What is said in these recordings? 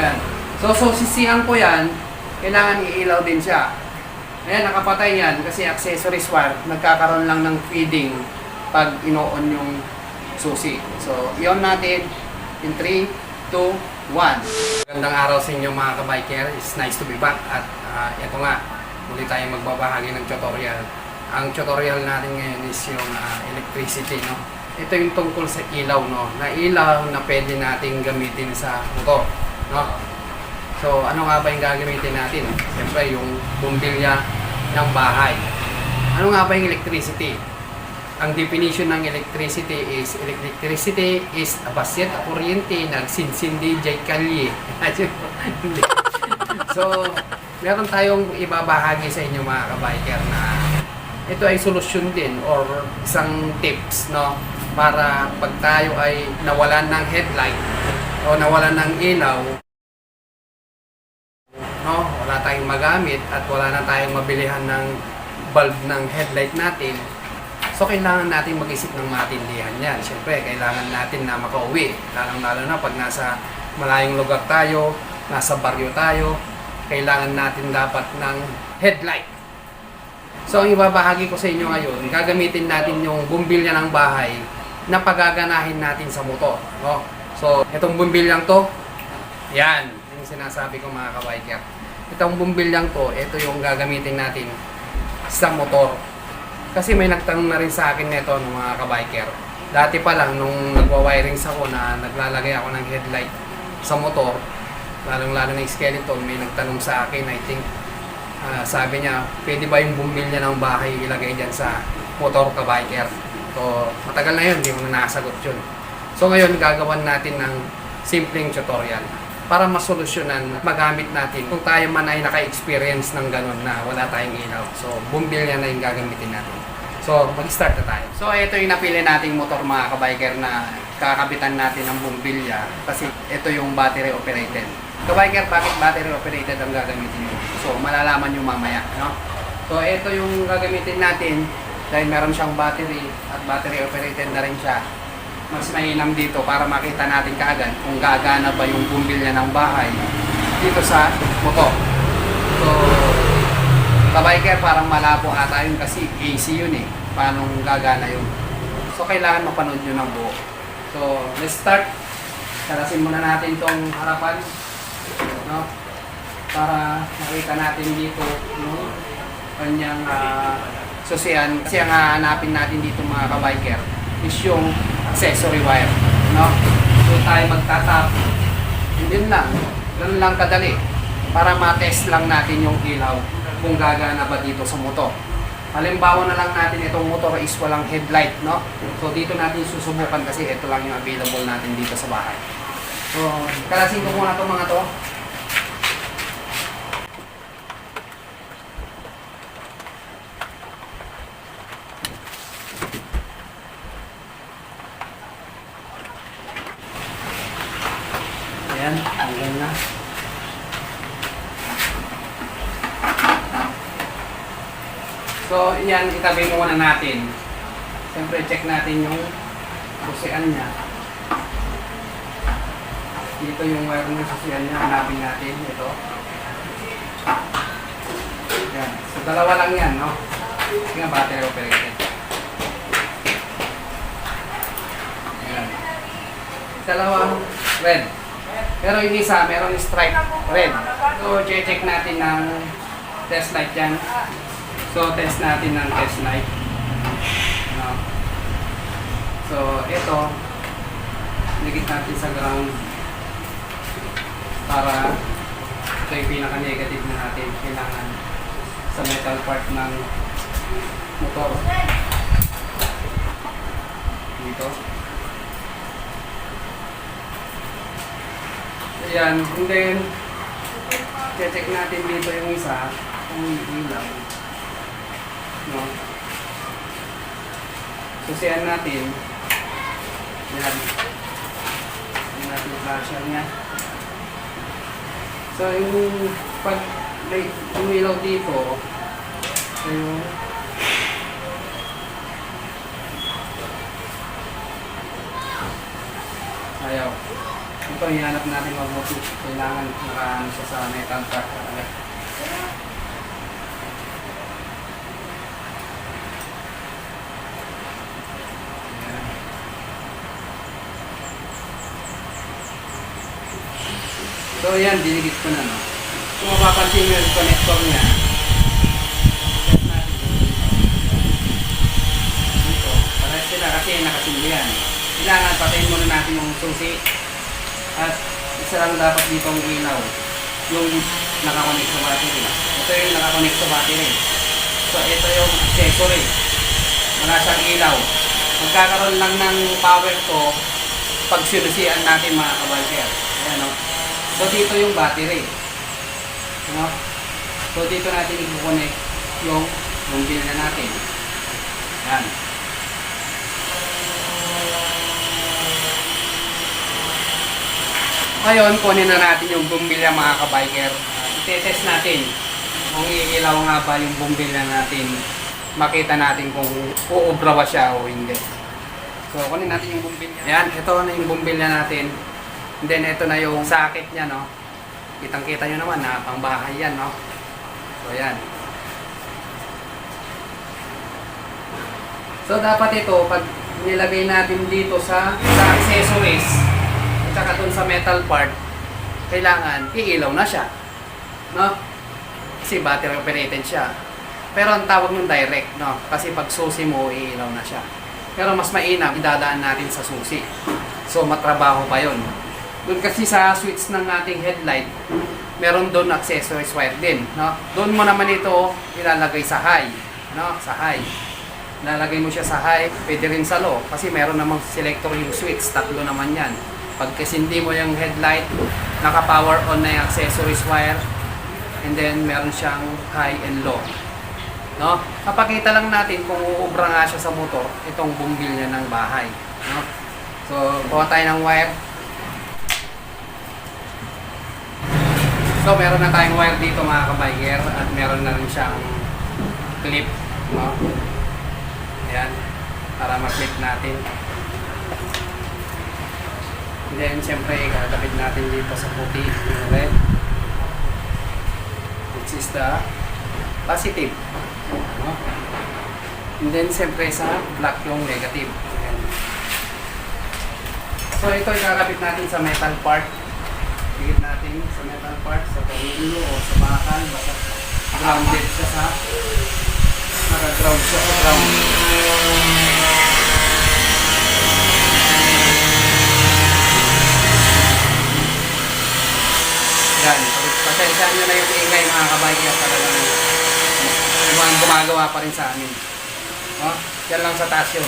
Ayan. So, so sisihan ko yan, kailangan iilaw din siya. Ayan, nakapatay yan kasi accessories wire, nagkakaroon lang ng feeding pag ino-on yung susi. So, iyon natin in 3, 2, 1. Magandang araw sa inyo mga kabiker. It's nice to be back. At ah, ito nga, muli tayong magbabahagi ng tutorial. Ang tutorial natin ngayon is yung ah, electricity. No? Ito yung tungkol sa ilaw. No? Na ilaw na pwede nating gamitin sa motor. No? So, ano nga ba yung gagamitin natin? Siyempre, yung bumbilya ng bahay. Ano nga ba yung electricity? Ang definition ng electricity is electricity is a basyet a kuryente nagsinsindi jay kalye. So, meron tayong ibabahagi sa inyo mga kabiker na ito ay solusyon din or isang tips no para pag tayo ay nawalan ng headlight o nawalan ng ilaw no wala tayong magamit at wala na tayong mabilihan ng bulb ng headlight natin So, kailangan natin mag-isip ng matindihan yan. Siyempre, kailangan natin na makauwi. Lalong-lalo na pag nasa malayong lugar tayo, nasa baryo tayo, kailangan natin dapat ng headlight. So, ang ibabahagi ko sa inyo ngayon, gagamitin natin yung bumbilya ng bahay na pagaganahin natin sa motor. No? So, itong bumbilyang to, yan, yung sinasabi ko mga kabiker. Itong bumbilyang to, ito yung gagamitin natin sa motor. Kasi may nagtanong na rin sa akin nito ng mga kabiker. Dati pa lang, nung nagwa-wirings ako na naglalagay ako ng headlight sa motor, lalong-lalo na yung skeleton, may nagtanong sa akin, I think, ah, sabi niya, pwede ba yung bumbilya ng bahay ilagay dyan sa motor kabiker? So, matagal na yun, hindi mo na nasagot yun. So, ngayon, gagawan natin ng simpleng tutorial para masolusyonan, magamit natin kung tayo man ay naka-experience ng ganun na wala tayong ilaw. So, bumbilya na yung gagamitin natin. So, mag-start na tayo. So, ito yung napili nating motor mga kabiker na kakabitan natin ng bumbilya kasi ito yung battery operated. Kabiker, bakit battery operated ang gagamitin nyo? So, malalaman nyo mamaya. No? So, ito yung gagamitin natin dahil meron siyang battery at battery operated na rin siya mas mainam dito para makita natin kaagad kung gagana ba yung bumbilya ng bahay dito sa motor. So, kabiker parang malabo ata yun kasi AC yun eh. Paano gagana yun? So, kailangan mapanood nyo ng buo. So, let's start. Karasin muna natin tong harapan. No? Para makita natin dito yung kanyang ah, susian. Kasi ang hahanapin natin dito mga kabiker is yung accessory wire. No? So tayo magtatap. Yun lang. Ganun lang kadali. Para matest lang natin yung ilaw kung gagana ba dito sa motor. Halimbawa na lang natin itong motor is walang headlight, no? So dito natin susubukan kasi ito lang yung available natin dito sa bahay. So, kalasin ko muna itong mga to. Ayan, hanggang na. So, yan, itabi muna natin. Siyempre, check natin yung susian niya. Dito yung wire ng susian niya, hanapin natin. Ito. Yan. So, dalawa lang yan, no? Kasi nga, battery operated. Yan. Dalawang red. Pero yung isa, meron stripe red. So, check natin ng test light yan. So, test natin ng test light. No. So, ito, ligit natin sa ground para ito yung pinaka-negative na natin kailangan sa metal part ng motor. Dito. Ayan, and then, check natin dito yung isa, kung ilaw. No? Susiyan natin. Yan. Yan natin flasher niya. So, yung pag may umilaw dito, ito yung ayaw. Ito, ihanap natin mabuti. Kailangan nakaano siya sa metal track. talaga. So yan, dinigit ko na no. Kung mapapansin nyo yung connector niya, dito. Para sila kasi nakasindi yan. Kailangan patayin muna natin yung susi. At isa lang dapat dito ang ilaw. Yung nakakonect sa battery. Ito yung nakakonect sa battery. So ito yung accessory. Wala siyang ilaw. Magkakaroon lang ng power to pag sinusian natin mga kabalker. Ayan o. So dito yung battery. Ano? So dito natin i-connect yung bumbil na natin. Yan. Ngayon, kunin na natin yung bumbilya mga kabiker. Itetest natin kung iilaw nga ba yung bumbilya natin. Makita natin kung uubra ba siya o hindi. So, kunin natin yung bumbilya. Yan, ito na yung bumbilya natin. And then, ito na yung socket niya, no? Kitang-kita nyo naman na pangbahay yan, no? So, yan. So, dapat ito, pag nilagay natin dito sa, sa accessories, at saka dun sa metal part, kailangan iilaw na siya. No? Kasi battery operated siya. Pero ang tawag ng direct, no? Kasi pag susi mo, iilaw na siya. Pero mas mainam, idadaan natin sa susi. So, matrabaho pa yon. Doon kasi sa switch ng ating headlight, meron doon accessories wire din, no? Doon mo naman ito ilalagay sa high, no? Sa high. Lalagay mo siya sa high, pwede rin sa low kasi meron namang selector yung switch, tatlo naman 'yan. Pag kasindi mo yung headlight, naka-power on na yung accessories wire and then meron siyang high and low. No? Kapakita lang natin kung uubra nga siya sa motor, itong bumbil niya ng bahay. No? So, kuha tayo ng wire. So, meron na tayong wire dito mga kabiker at meron na rin siyang clip. No? Ayan. Para ma-clip natin. And then, siyempre, kakabit natin dito sa puti, yung red. Which is the positive. No? And then, siyempre, sa black yung negative. Ayan. So, ito ikakabit natin sa metal part. Higit natin sa metal part, sa tornillo o sa bakal. Basta grounded siya sa naka-ground siya sa ground. Yan. Pasensyahan nyo na yung ingay mga kabayan talagang gumagawa, gumagawa pa rin sa amin. No? Yan lang sa taas yun.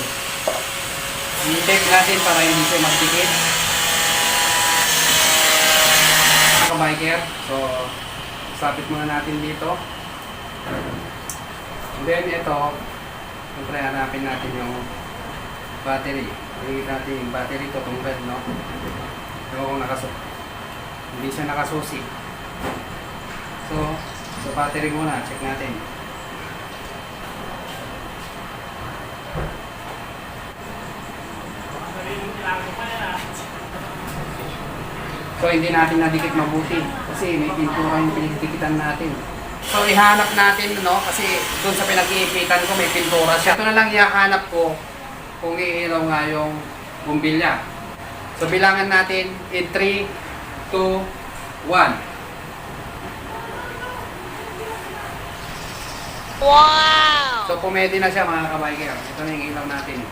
I-tape natin para hindi siya magdikit. Mga kabiker. So, sabit muna natin dito. And then ito, siyempre hanapin natin yung battery. Tingin natin yung battery ko, itong red, no? Ewan kung nakasu hindi siya nakasusi. So, sa battery muna, check natin. So, hindi natin nadikit mabuti kasi may pintura yung pinagdikitan natin. So, ihanap natin, no? Kasi doon sa pinag-iipitan ko, may pintura siya. Ito na lang ihahanap ko kung iilaw nga yung bumbilya. So, bilangan natin in 3, 2, 1. Wow! So, pumedi na siya mga kabiker. Ito na yung ilaw natin.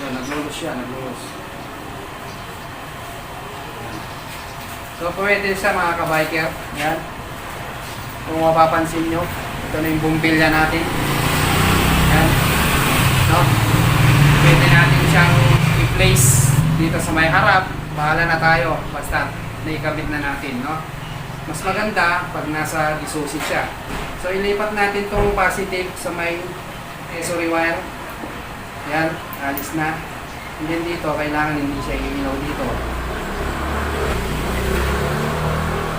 Yun, naglulos siya, naglulos. Yan. So, pumedi siya mga kabiker. Yan. Kung mapapansin nyo, ito na yung bumbilya natin. Yan. No? Pwede natin siyang i-place dito sa may harap. Bahala na tayo. Basta naikabit na natin, no? Mas maganda pag nasa disusi siya. So, ilipat natin tong positive sa may accessory wire. Yan, alis na. And then dito, kailangan hindi siya ilaw dito.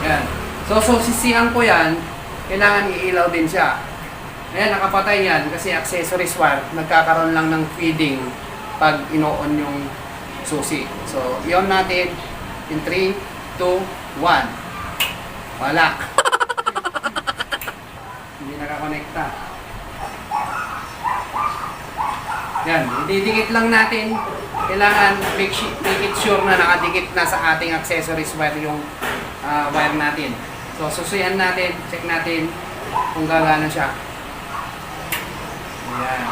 Yan. So, so sisihan ko yan, kailangan iilaw din siya. Ayan, nakapatay yan kasi accessories wire, nagkakaroon lang ng feeding pag ino-on yung susi. So, iyon natin. In 3, 2, 1. Wala. Hindi nakakonekta. Yan, ididikit lang natin. Kailangan make, make it sure na nakadikit na sa ating accessories wire yung ah, wire natin. So, susuyan natin, check natin kung gagana siya. Ayan.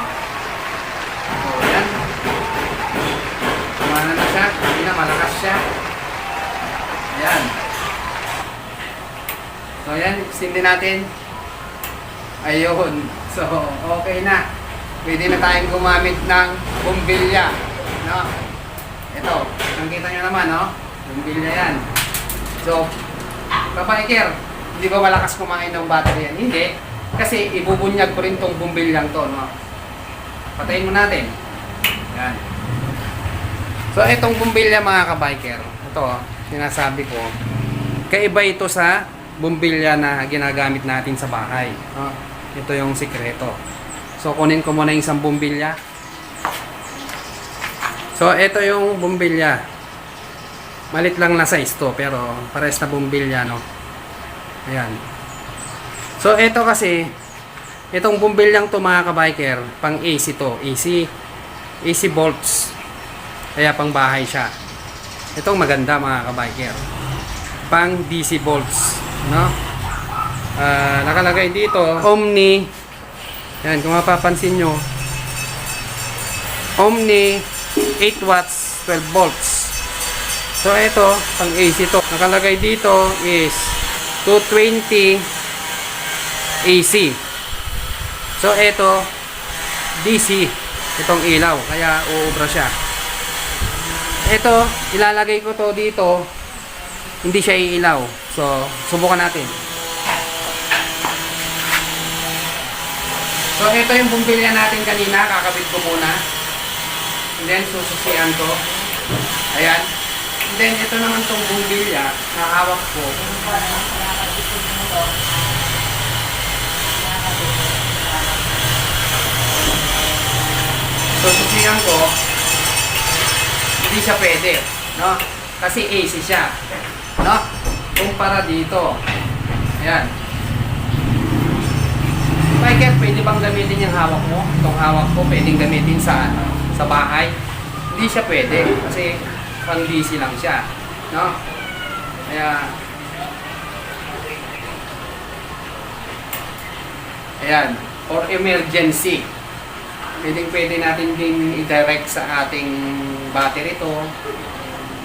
So, yan. Kumana na siya. Hindi na, malakas siya. Ayan. So, yan. Extend natin. Ayun. So, okay na. Pwede na tayong gumamit ng bumbilya. No? Ito. Nakita nyo naman, no? Bumbilya yan. So, kabiker, hindi ba malakas kumain ng battery yan? Hindi. Kasi ibubunyag ko rin tong bumbilyang to, no? Patayin mo natin. Yan. So, itong bumbilya mga kabiker, ito, oh, sinasabi ko, kaiba ito sa bumbilya na ginagamit natin sa bahay. No? Ito yung sikreto. So, kunin ko muna yung isang bumbilya. So, ito yung bumbilya. Malit lang na size to, pero pares na bumbilya, no? Ayan. So, ito kasi, itong bumbilyang to mga kabiker, pang AC to. AC, AC bolts. Kaya pang bahay siya. Itong maganda mga kabiker. Pang DC bolts, no? Ah, nakalagay dito, Omni. Yan, kung mapapansin nyo, Omni 8 watts, 12 volts. So, ito, pang AC to. Nakalagay dito is 220 AC. So, ito, DC. Itong ilaw. Kaya, uubra siya. Ito, ilalagay ko to dito. Hindi siya iilaw. So, subukan natin. So, ito yung bumbilya natin kanina. Kakabit ko muna. And then, sususian ko. Ayan. Then, ito naman tong bumbilya na hawak ko. Sususian ko. Hindi siya pwede. No? Kasi AC siya. No? Kumpara dito. Ayan. Michael, pwede bang gamitin yung hawak mo? Itong hawak ko, pwedeng gamitin sa sa bahay. Hindi siya pwede kasi pang DC lang siya. No? Kaya Ayan, for emergency. Pwedeng pwede natin din i-direct sa ating battery to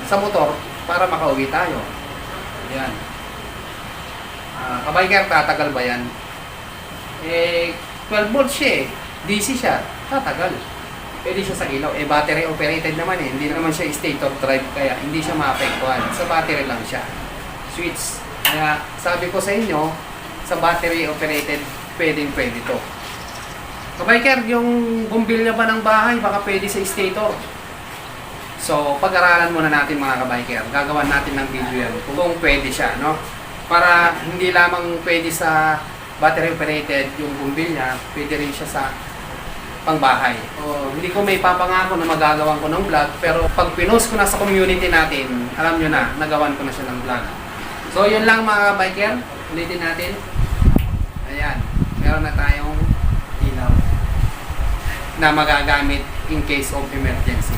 sa motor para makauwi tayo. Ayan. Ah, kabiker, tatagal ba yan? Eh, 12 volts siya eh. DC siya. Tatagal. Pwede siya sa ilaw. Eh, battery operated naman eh. Hindi naman siya state of drive kaya hindi siya maapektuhan. Sa battery lang siya. Switch. Kaya sabi ko sa inyo, sa battery operated, pwedeng pwede to. Kabiker, yung bumbilya ba ng bahay, baka pwede sa stator. So, pag-aralan muna natin mga kabiker. Gagawan natin ng video yan kung pwede siya, no? Para hindi lamang pwede sa battery operated yung bumbilya, pwede rin siya sa pangbahay. O, hindi ko may papangako na magagawan ko ng vlog, pero pag pinost ko na sa community natin, alam nyo na, nagawan ko na siya ng vlog. So, yun lang mga biker. Ulitin natin. Ayan. Meron na tayong ilaw na magagamit in case of emergency.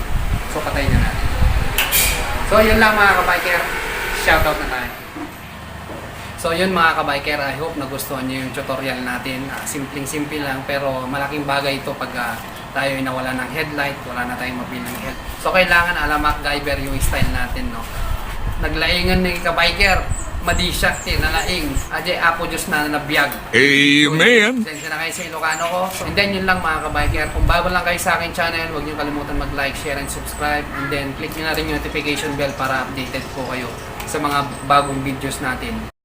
So, patay na natin. So, yun lang mga kabiker. Shoutout na tayo. So yun mga kabiker, I hope nagustuhan niyo yung tutorial natin. Ah, Simpleng-simple lang pero malaking bagay ito pag ah, tayo ay nawala ng headlight, wala na tayong mabili ng head. So kailangan alam MacGyver yung style natin, no? Naglaingan ni kabiker, madi siya, tinalaing. Adye apo Diyos na nabiyag. Amen. Sensya na kayo sa Ilocano ko. And then yun lang mga kabiker. Kung bago lang kayo sa akin channel, huwag niyo kalimutan mag-like, share, and subscribe. And then click niyo na rin yung notification bell para updated po kayo sa mga bagong videos natin.